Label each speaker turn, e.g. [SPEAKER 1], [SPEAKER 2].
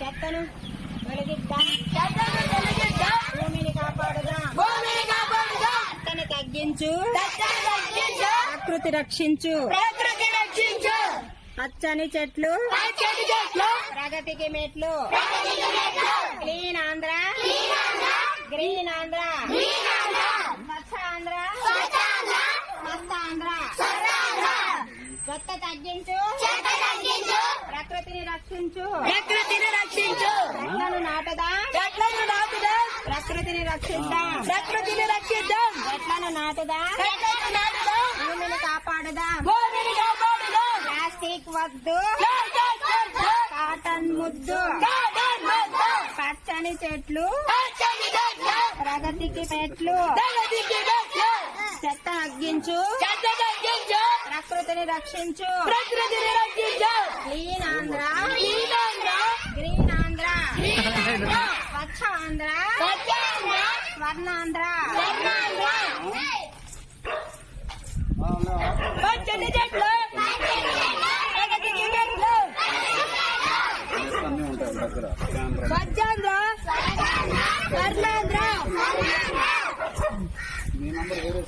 [SPEAKER 1] చెత్తను తగ్గించు. ప్రకృతి రక్షించు.
[SPEAKER 2] ప్రకృతి రక్షించు.
[SPEAKER 1] పచ్చని చెట్లు.
[SPEAKER 2] పచ్చని చెట్లు.
[SPEAKER 1] ప్రగతికి మెట్లు. క్లీన్ ఆంధ్ర. గ్రీన్ ఆంధ్ర. చెత్త తగ్గించు. ప్రకృతిని రక్షించు.
[SPEAKER 2] ప్రకృతిని రక్షించు.
[SPEAKER 1] చెట్లను నాటుదాం.
[SPEAKER 2] చెట్లను నాటుదాం.
[SPEAKER 1] ప్రకృతిని రక్షిద్దాం.
[SPEAKER 2] ప్రకృతిని రక్షిద్దాం.
[SPEAKER 1] చెట్లను నాటుదాం.
[SPEAKER 2] చెట్లను నాటుదాం.
[SPEAKER 1] భూమిని కాపాడుదాం.
[SPEAKER 2] భూమిని కాపాడుదాం.
[SPEAKER 1] ప్లాస్టిక్ వద్దు. కాటన్ ముద్దు. పచ్చని చెట్లు.
[SPEAKER 2] చెట్లు.
[SPEAKER 1] ప్రగతికి మెట్లు. చెత్త తగ్గించు.
[SPEAKER 2] చెత్త
[SPEAKER 1] ప్రకృతిని రక్షించు.
[SPEAKER 2] ప్రకృతిని రక్షించు.
[SPEAKER 1] క్లీన్ ఆంధ్ర
[SPEAKER 2] నీనాంధ్ర.
[SPEAKER 1] గ్రీన్ ఆంధ్ర. స్వచ్ఛ ఆంధ్ర
[SPEAKER 2] స్వచ్ఛాంధ్ర.
[SPEAKER 1] స్వర్ణాంధ్ర
[SPEAKER 2] స్వర్ణాంధ్ర. పచ్చని చెట్లు స్వచ్ఛాంధ్ర స్వర్ణాంధ్ర
[SPEAKER 3] మీ నంబర్ వేరే